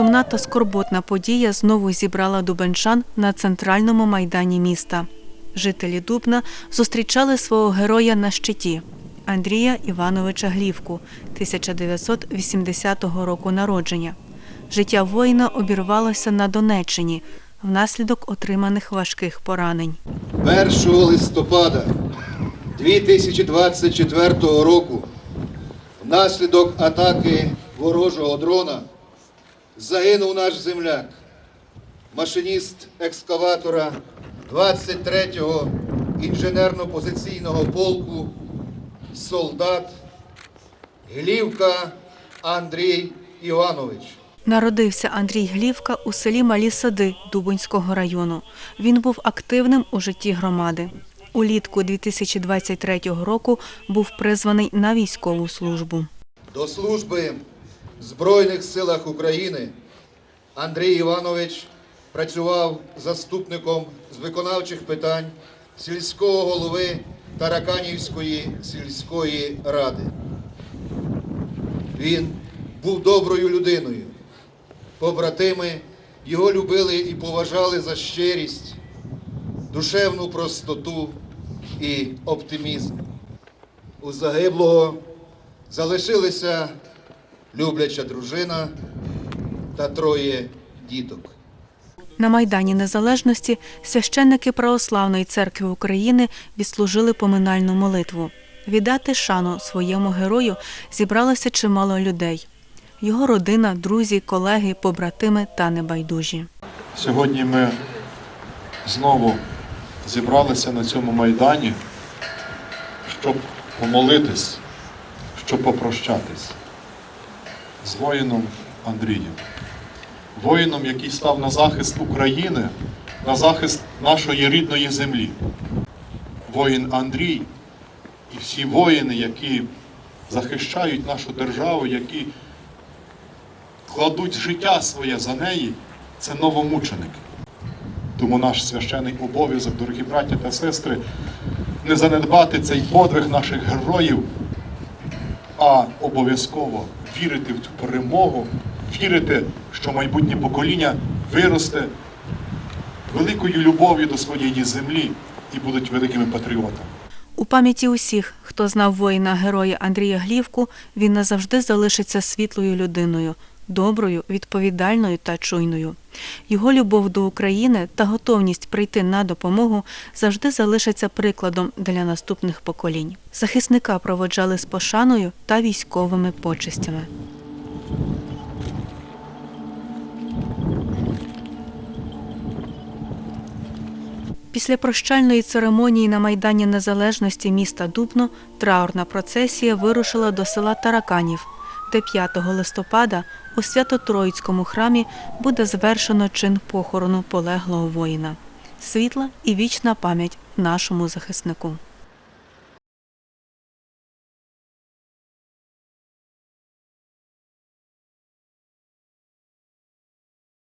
Сумна та скорботна подія знову зібрала дубенчан на центральному майдані міста. Жителі Дубна зустрічали свого героя на щиті Андрія Івановича Глівку 1980 року народження. Життя воїна обірвалося на Донеччині внаслідок отриманих важких поранень. 1 листопада 2024 року внаслідок атаки ворожого дрона загинув наш земляк, машиніст екскаватора 23-го інженерно-позиційного полку, солдат Глівка Андрій Іванович. Народився Андрій Глівка у селі Малі Сади Дубинського району. Він був активним у житті громади. Улітку 2023 року був призваний на військову службу. До служби Збройних силах України Андрій Іванович працював заступником з виконавчих питань сільського голови Тараканівської сільської ради. Він був доброю людиною. Побратими його любили і поважали за щирість, душевну простоту і оптимізм. У загиблого залишилися любляча дружина та троє діток. На Майдані Незалежності священники Православної церкви України відслужили поминальну молитву. Віддати шану своєму герою зібралося чимало людей. Його родина, друзі, колеги, побратими та небайдужі. Сьогодні ми знову зібралися на цьому майдані, щоб помолитись, щоб попрощатись з воїном Андрієм, воїном, який став на захист України, на захист нашої рідної землі. Воїн Андрій і всі воїни, які захищають нашу державу, які кладуть життя своє за неї, це новомученики. Тому наш священий обов'язок, дорогі браття та сестри, не занедбати цей подвиг наших героїв, а обов'язково вірити в цю перемогу, вірити, що майбутнє покоління виросте великою любов'ю до своєї землі і будуть великими патріотами. У пам'яті усіх, хто знав воїна героя Андрія Глівку, він назавжди залишиться світлою людиною, доброю, відповідальною та чуйною. Його любов до України та готовність прийти на допомогу завжди залишаться прикладом для наступних поколінь. Захисника проводжали з пошаною та військовими почестями. Після прощальної церемонії на Майдані Незалежності міста Дубно траурна процесія вирушила до села Тараканів, де 5 листопада у Свято-Троїцькому храмі буде звершено чин похорону полеглого воїна. Світла і вічна пам'ять нашому захиснику.